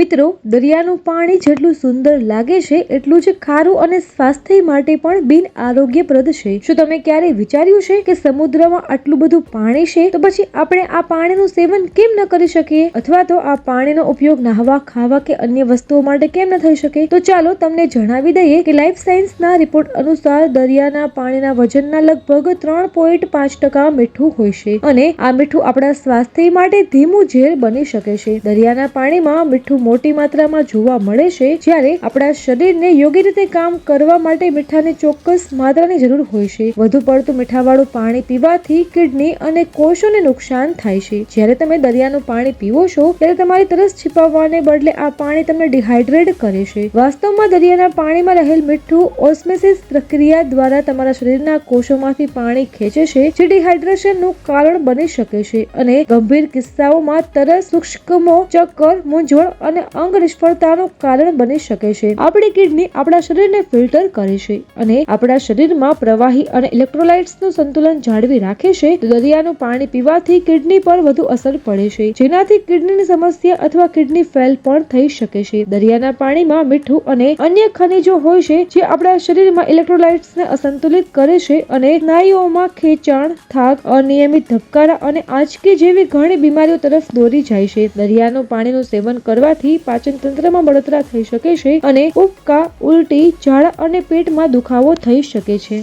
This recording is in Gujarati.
મિત્રો, દરિયાનું પાણી જેટલું સુંદર લાગે છે, એટલું જ ખારું અને સ્વાસ્થ્ય માટે પણ બિન આરોગ્યપ્રદ છે. શું તમે ક્યારેય વિચાર્યું છે કે સમુદ્રમાં આટલું બધું પાણી છે? તો પછી આપણે આ પાણીનું સેવન કેમ ન કરી શકીએ? અથવા તો આ પાણીનો ઉપયોગ નહાવા, ખાવા કે અન્ય વસ્તુઓ માટે કેમ ન થઈ શકે? તો ચાલો તમને જણાવી દઈએ કે લાઈફ સાયન્સના રિપોર્ટ અનુસાર દરિયાના પાણીના વજનના લગભગ ત્રણ પોઈન્ટ પાંચ ટકા મીઠું હોય છે અને આ મીઠું આપણા સ્વાસ્થ્ય માટે ધીમું ઝેર બની શકે છે. દરિયાના પાણીમાં મીઠું મોટી માત્રામાં જોવા મળે છે, જ્યારે આપણા શરીરને યોગ્ય રીતે કામ કરવા માટે મીઠાની ચોક્કસ માત્રાની જરૂર હોય છે. વધુ પડતું મીઠાવાળું પાણી પીવાથી કિડની અને કોષોને નુકસાન થાય છે. જ્યારે તમે દરિયાનું પાણી પીવો છો, ત્યારે તમારી તરસ છીપાવવાને બદલે આ પાણી તમને ડિહાઇડ્રેટ કરે છે. વાસ્તવમાં દરિયાના પાણીમાં રહેલ મીઠું ઓસ્મેસિસ પ્રક્રિયા દ્વારા તમારા શરીરના કોષોમાંથી પાણી ખેંચે છે, જે ડિહાઇડ્રેશનનું કારણ બની શકે છે. અને ગંભીર કિસ્સાઓમાં તરસ, સૂક્ષ્મો, ચક્કર, મૂંઝવણ અને અંગ નિષ્ફળતાનું કારણ બની શકે છે. આપણી કિડની આપણા શરીરને ફિલ્ટર કરે છે અને આપણા શરીરમાં પ્રવાહી અને ઇલેક્ટ્રોલાઇટ્સનું સંતુલન જાળવી રાખે છે. તો દરિયાનું પાણી પીવાથી કિડની પર વધુ અસર પડે છે. જેનાથી કિડનીની સમસ્યા અથવા કિડની ફેલ પણ થઈ શકે છે. દરિયાના પાણીમાં મીઠું અને અન્ય ખનિજો હોય છે જે આપણા શરીરમાં ઇલેક્ટ્રોલાઇટ્સને અસંતુલિત કરે છે અને સ્નાયુઓમાં ખેંચાણ, થાક, અનિયમિત ધબકારા અને આંચકી જેવી ઘણી બીમારીઓ તરફ દોરી જાય છે. દરિયાનું પાણીનું સેવન કરવાથી પાચન તંત્રમાં બળતરા થઈ શકે છે અને ઉબકા, ઉલટી, ઝાડા અને પેટમાં દુખાવો થઈ શકે છે.